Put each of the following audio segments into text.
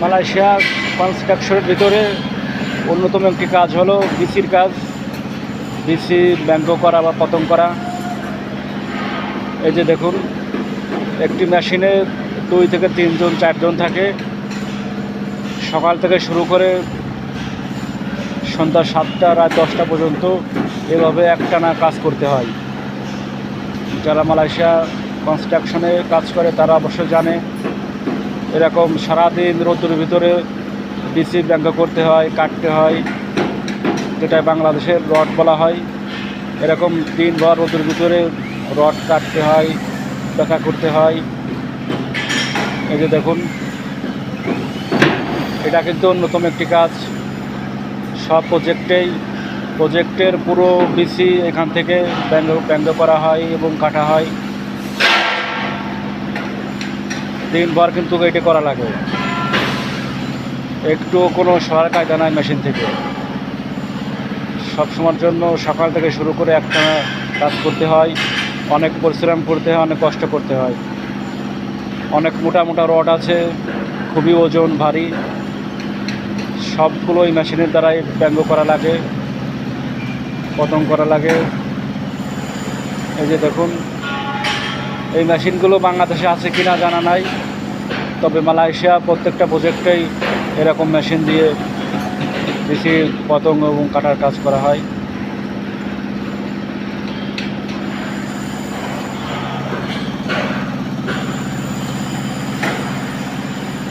Malaysia কনস্ট্রাকশনের ভিতরে অন্যতম একটি কাজ হলো বিসির কাজ বিসি ব্যঙ্গ করা বা পতন করা। এই যে দেখুন, একটি মেশিনে দুই থেকে তিনজন, চারজন থাকে। সকাল থেকে শুরু করে সন্ধ্যা সাতটা, রাত দশটা পর্যন্ত এভাবে একটানা কাজ করতে হয়। যারা মালয়েশিয়া কনস্ট্রাকশনে কাজ করে, তারা অবশ্য জানে এরকম সারাদিন রোদ্দুর ভিতরে বিসি ব্যঙ্গ করতে হয়, কাটতে হয় যেটা বাংলাদেশের রড বলা হয়। এরকম দিনভর রোদের ভিতরে রড কাটতে হয়, দেখা করতে হয়। এই যে দেখুন, এটা কিন্তু অন্যতম একটি কাজ। সব প্রজেক্টেই, প্রজেক্টের পুরো বিসি এখান থেকে ব্যঙ্গ ব্যঙ্গ করা হয় এবং কাটা হয়। দিনভর কিন্তু এটি করা লাগে। একটু কোনো সহার কায়দা নাই মেশিন থেকে। সব সময়ের জন্য সকাল থেকে শুরু করে একটা কাজ করতে হয়, অনেক পরিশ্রম করতে হয়, অনেক কষ্ট করতে হয়। অনেক মোটা মোটা রড আছে, খুবই ওজন, ভারী। সবগুলো এই মেশিনের দ্বারাই ব্যঙ্গ করা লাগে, পতন করা লাগে। এই যে দেখুন এই মেশিনগুলো বাংলাদেশে আছে কিনা জানা নাই। তবে মালয়েশিয়া প্রত্যেকটা প্রজেক্টেই এরকম মেশিন দিয়ে বেশি পতঙ্গ এবং কাটার কাজ করা হয়।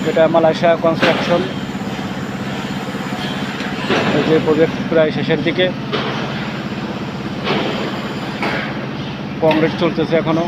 এটা মালয়েশিয়া কনস্ট্রাকশন যে প্রজেক্ট প্রায় শেষের দিকে। কংক্রিট চলতেছে এখনও